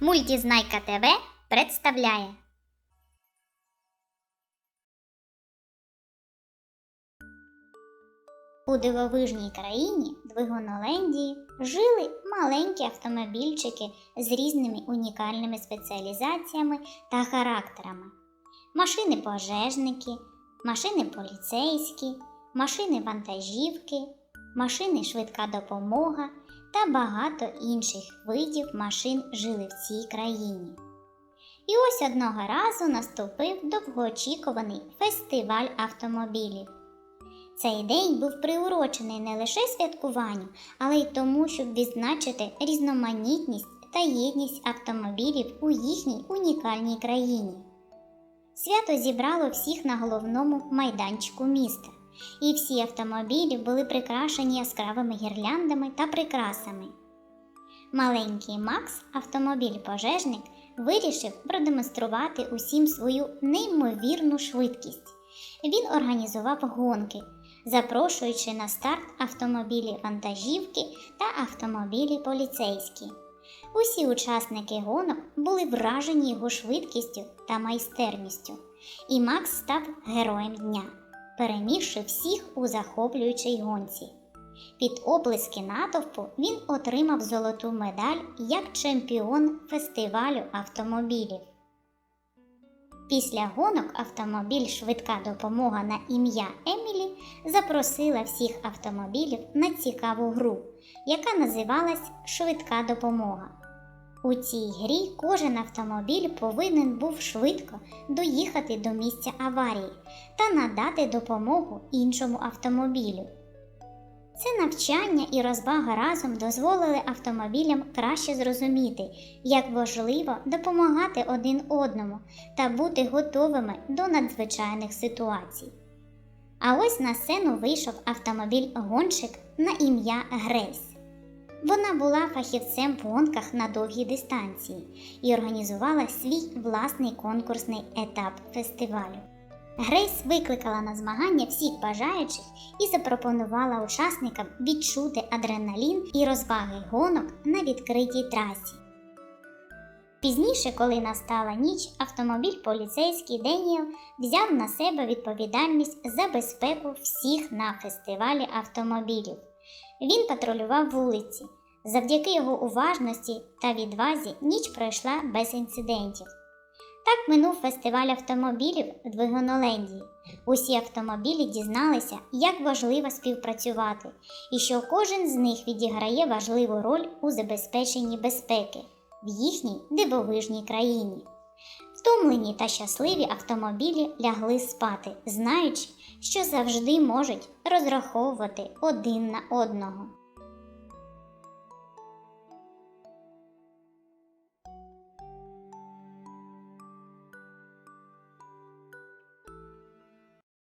Мультізнайка ТВ представляє. У дивовижній країні Двигунолендії жили маленькі автомобільчики з різними унікальними спеціалізаціями та характерами. Машини пожежники, машини поліцейські, машини вантажівки, машини швидка допомога та багато інших видів машин жили в цій країні. І ось одного разу наступив довгоочікуваний фестиваль автомобілів. Цей день був приурочений не лише святкуванню, але й тому, щоб відзначити різноманітність та єдність автомобілів у їхній унікальній країні. Свято зібрало всіх на головному майданчику міста, і всі автомобілі були прикрашені яскравими гірляндами та прикрасами. Маленький Макс, автомобіль-пожежник, вирішив продемонструвати усім свою неймовірну швидкість. Він організував гонки, запрошуючи на старт автомобілі вантажівки та автомобілі поліцейські. Усі учасники гонок були вражені його швидкістю та майстерністю, і Макс став героєм дня, перемігши всіх у захоплюючій гонці. Під оплески натовпу він отримав золоту медаль як чемпіон фестивалю автомобілів. Після гонок автомобіль Швидка допомога на ім'я Емілі запросила всіх автомобілів на цікаву гру, яка називалась Швидка допомога. У цій грі кожен автомобіль повинен був швидко доїхати до місця аварії та надати допомогу іншому автомобілю. Це навчання і розвага разом дозволили автомобілям краще зрозуміти, як важливо допомагати один одному та бути готовими до надзвичайних ситуацій. А ось на сцену вийшов автомобіль-гонщик на ім'я Грейс. Вона була фахівцем в гонках на довгій дистанції і організувала свій власний конкурсний етап фестивалю. Грейс викликала на змагання всіх бажаючих і запропонувала учасникам відчути адреналін і розваги гонок на відкритій трасі. Пізніше, коли настала ніч, автомобіль поліцейський Деніел взяв на себе відповідальність за безпеку всіх на фестивалі автомобілів. Він патрулював вулиці. Завдяки його уважності та відвазі ніч пройшла без інцидентів. Так минув фестиваль автомобілів в Двигунолендії. Усі автомобілі дізналися, як важливо співпрацювати, і що кожен з них відіграє важливу роль у забезпеченні безпеки в їхній дивовижній країні. Втомлені та щасливі автомобілі лягли спати, знаючи, що завжди можуть розраховувати один на одного.